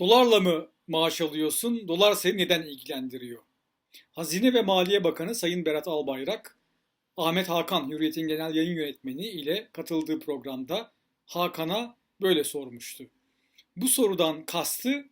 Dolarla mı maaş alıyorsun? Dolar seni neden ilgilendiriyor? Hazine ve Maliye Bakanı Sayın Berat Albayrak, Ahmet Hakan, Hürriyet'in genel yayın yönetmeni ile katıldığı programda Hakan'a böyle sormuştu. Bu sorudan kastı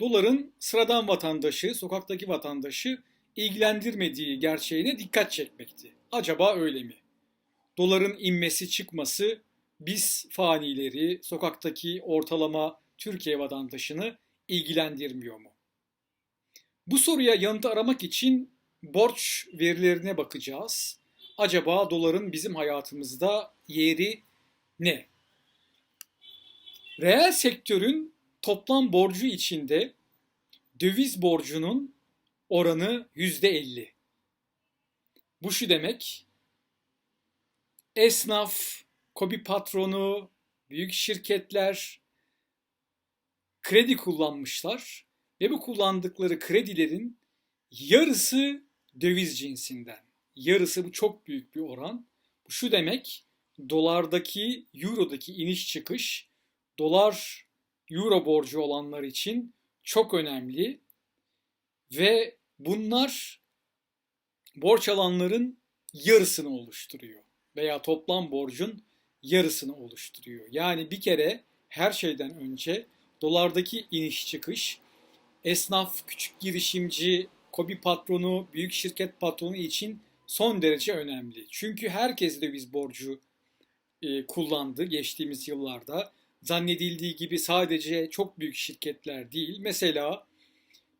doların sıradan vatandaşı, sokaktaki vatandaşı ilgilendirmediği gerçeğine dikkat çekmekti. Acaba öyle mi? Doların inmesi çıkması biz fanileri, sokaktaki ortalama Türkiye vatandaşını ilgilendirmiyor mu? Bu soruya yanıt aramak için borç verilerine bakacağız. Acaba doların bizim hayatımızda yeri ne? Reel sektörün toplam borcu içinde döviz borcunun oranı %50. Bu şu demek, esnaf, kobi patronu, büyük şirketler kredi kullanmışlar ve bu kullandıkları kredilerin yarısı döviz cinsinden. Yarısı bu çok büyük bir oran. Bu şu demek, dolardaki, eurodaki iniş çıkış, dolar, euro borcu olanlar için çok önemli ve bunlar borç alanların yarısını oluşturuyor veya toplam borcun yarısını oluşturuyor. Yani bir kere her şeyden önce dolardaki iniş çıkış esnaf, küçük girişimci, kobi patronu, büyük şirket patronu için son derece önemli. Çünkü herkes döviz borcu e, kullandı geçtiğimiz yıllarda. Zannedildiği gibi sadece çok büyük şirketler değil. Mesela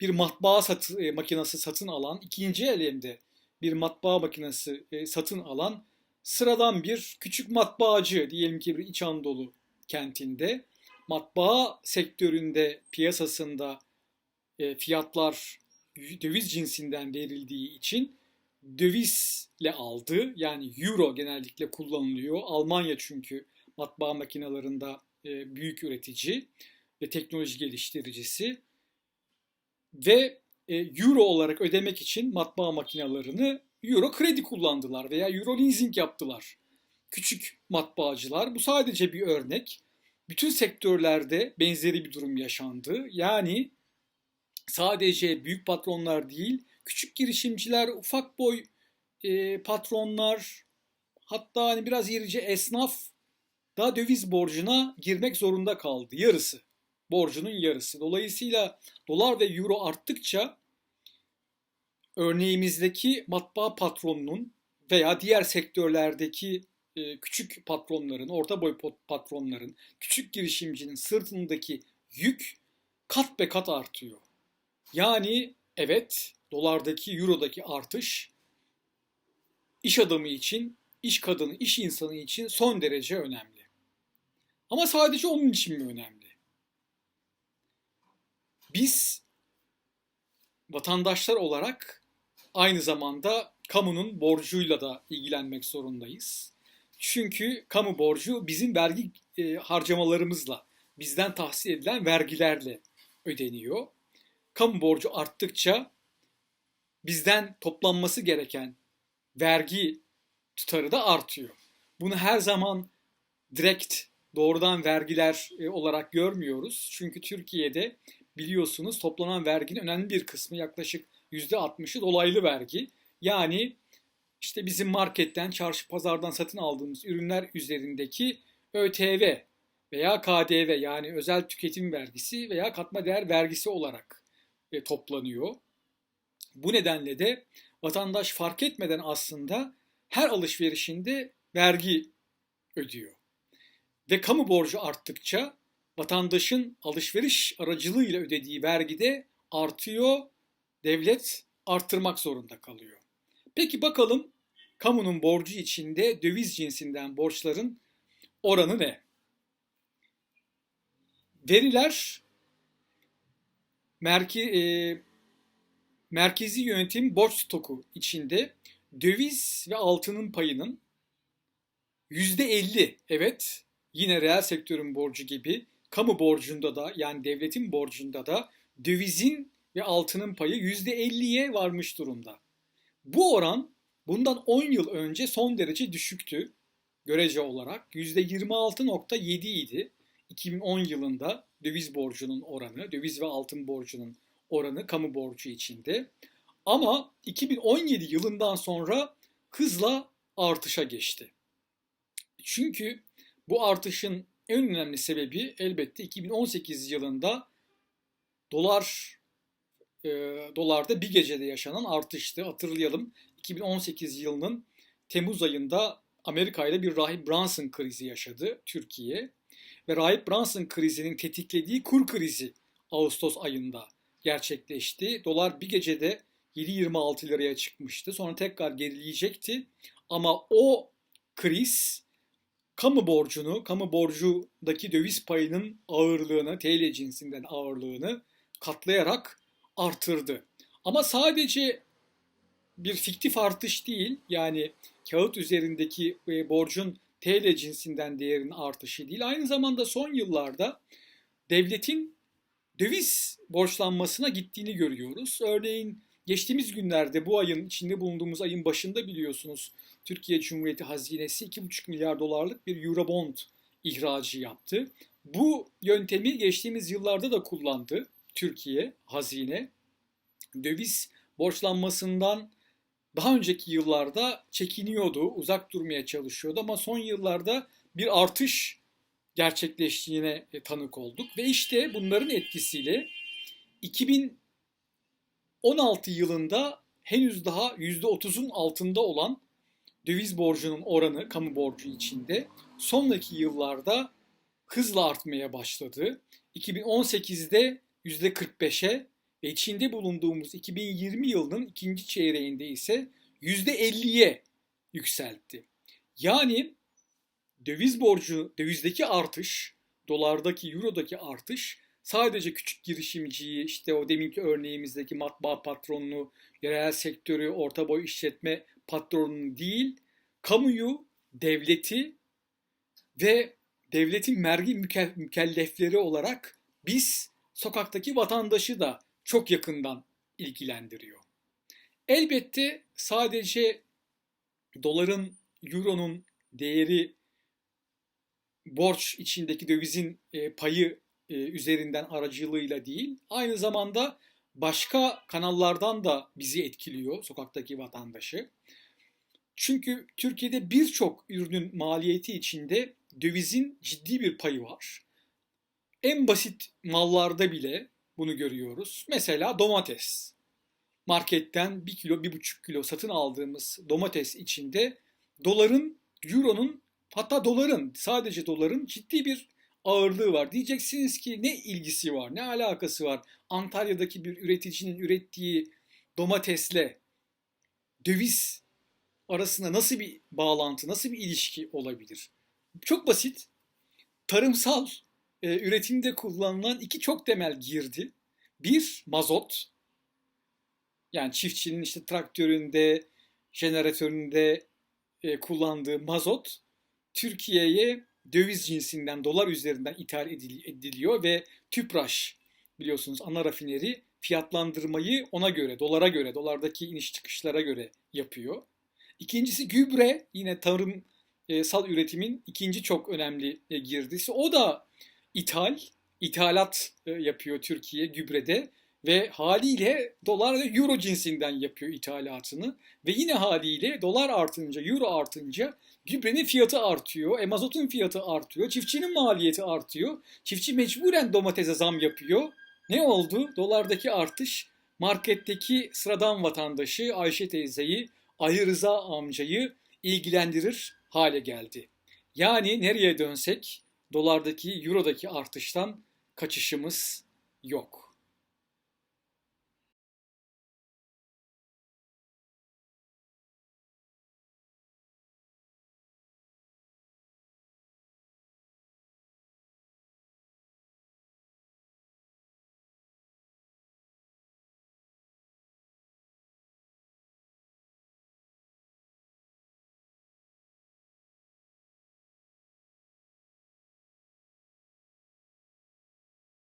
bir matbaa satı, e, makinesi satın alan, ikinci elinde bir matbaa makinesi e, satın alan sıradan bir küçük matbaacı diyelim ki bir İç Anadolu kentinde matbaa sektöründe piyasasında e, fiyatlar döviz cinsinden verildiği için dövizle aldı. Yani euro genellikle kullanılıyor. Almanya çünkü matbaa makinelerinde e, büyük üretici ve teknoloji geliştiricisi. Ve e, euro olarak ödemek için matbaa makinelerini euro kredi kullandılar veya euro leasing yaptılar. Küçük matbaacılar. Bu sadece bir örnek. Bütün sektörlerde benzeri bir durum yaşandı. Yani sadece büyük patronlar değil, küçük girişimciler, ufak boy e, patronlar, hatta hani biraz irice esnaf da döviz borcuna girmek zorunda kaldı. Yarısı. Borcunun yarısı. Dolayısıyla dolar ve euro arttıkça örneğimizdeki matbaa patronunun veya diğer sektörlerdeki küçük patronların, orta boy patronların, küçük girişimcinin sırtındaki yük kat be kat artıyor. Yani evet dolardaki, eurodaki artış iş adamı için, iş kadını, iş insanı için son derece önemli. Ama sadece onun için mi önemli? Biz vatandaşlar olarak aynı zamanda kamunun borcuyla da ilgilenmek zorundayız. Çünkü kamu borcu bizim vergi e, harcamalarımızla, bizden tahsil edilen vergilerle ödeniyor. Kamu borcu arttıkça bizden toplanması gereken vergi tutarı da artıyor. Bunu her zaman direkt doğrudan vergiler e, olarak görmüyoruz. Çünkü Türkiye'de biliyorsunuz toplanan verginin önemli bir kısmı yaklaşık %60'ı dolaylı vergi. Yani işte bizim marketten, çarşı pazardan satın aldığımız ürünler üzerindeki ÖTV veya KDV yani özel tüketim vergisi veya katma değer vergisi olarak e, toplanıyor. Bu nedenle de vatandaş fark etmeden aslında her alışverişinde vergi ödüyor. Ve kamu borcu arttıkça vatandaşın alışveriş aracılığıyla ödediği vergi de artıyor, devlet arttırmak zorunda kalıyor. Peki bakalım kamunun borcu içinde döviz cinsinden borçların oranı ne? Veriler merke, e, merkezi yönetim borç stoku içinde döviz ve altının payının %50 evet yine reel sektörün borcu gibi kamu borcunda da yani devletin borcunda da dövizin ve altının payı %50'ye varmış durumda. Bu oran bundan 10 yıl önce son derece düşüktü görece olarak. %26.7 idi 2010 yılında döviz borcunun oranı, döviz ve altın borcunun oranı kamu borcu içinde. Ama 2017 yılından sonra hızla artışa geçti. Çünkü bu artışın en önemli sebebi elbette 2018 yılında dolar e, dolarda bir gecede yaşanan artıştı. Hatırlayalım 2018 yılının Temmuz ayında Amerika ile bir Rahip Brunson krizi yaşadı Türkiye. Ve Rahip Brunson krizinin tetiklediği kur krizi Ağustos ayında gerçekleşti. Dolar bir gecede 7.26 liraya çıkmıştı. Sonra tekrar gerileyecekti. Ama o kriz kamu borcunu, kamu borcundaki döviz payının ağırlığını, TL cinsinden ağırlığını katlayarak artırdı. Ama sadece bir fiktif artış değil, yani kağıt üzerindeki e, borcun TL cinsinden değerinin artışı değil, aynı zamanda son yıllarda devletin döviz borçlanmasına gittiğini görüyoruz. Örneğin geçtiğimiz günlerde bu ayın içinde bulunduğumuz ayın başında biliyorsunuz Türkiye Cumhuriyeti Hazinesi 2,5 milyar dolarlık bir Eurobond ihracı yaptı. Bu yöntemi geçtiğimiz yıllarda da kullandı Türkiye hazine. Döviz borçlanmasından daha önceki yıllarda çekiniyordu, uzak durmaya çalışıyordu ama son yıllarda bir artış gerçekleştiğine tanık olduk ve işte bunların etkisiyle 2016 yılında henüz daha %30'un altında olan döviz borcunun oranı kamu borcu içinde sonraki yıllarda hızla artmaya başladı. 2018'de %45'e ve içinde bulunduğumuz 2020 yılının ikinci çeyreğinde ise %50'ye yükseltti. Yani döviz borcu, dövizdeki artış, dolardaki, eurodaki artış sadece küçük girişimciyi, işte o deminki örneğimizdeki matbaa patronunu, yerel sektörü, orta boy işletme patronunu değil, kamuyu, devleti ve devletin mergi mükellefleri olarak biz sokaktaki vatandaşı da çok yakından ilgilendiriyor. Elbette sadece doların, euronun değeri borç içindeki dövizin e, payı e, üzerinden aracılığıyla değil, aynı zamanda başka kanallardan da bizi etkiliyor sokaktaki vatandaşı. Çünkü Türkiye'de birçok ürünün maliyeti içinde dövizin ciddi bir payı var. En basit mallarda bile bunu görüyoruz. Mesela domates. Marketten 1 kilo, 1,5 kilo satın aldığımız domates içinde doların, euronun hatta doların, sadece doların ciddi bir ağırlığı var. Diyeceksiniz ki ne ilgisi var, ne alakası var? Antalya'daki bir üreticinin ürettiği domatesle döviz arasında nasıl bir bağlantı, nasıl bir ilişki olabilir? Çok basit. Tarımsal e, üretimde kullanılan iki çok temel girdi. Bir, mazot. Yani çiftçinin işte traktöründe, jeneratöründe e, kullandığı mazot Türkiye'ye döviz cinsinden, dolar üzerinden ithal ediliyor ve TÜPRAŞ biliyorsunuz ana rafineri fiyatlandırmayı ona göre, dolara göre, dolardaki iniş çıkışlara göre yapıyor. İkincisi gübre, yine tarımsal üretimin ikinci çok önemli e, girdisi. O da ithal, ithalat e, yapıyor Türkiye gübrede ve haliyle dolar ve euro cinsinden yapıyor ithalatını ve yine haliyle dolar artınca, euro artınca gübrenin fiyatı artıyor, e, mazotun fiyatı artıyor, çiftçinin maliyeti artıyor. Çiftçi mecburen domatese zam yapıyor. Ne oldu? Dolardaki artış marketteki sıradan vatandaşı Ayşe teyzeyi, Ali Rıza amcayı ilgilendirir hale geldi. Yani nereye dönsek dolardaki, eurodaki artıştan kaçışımız yok.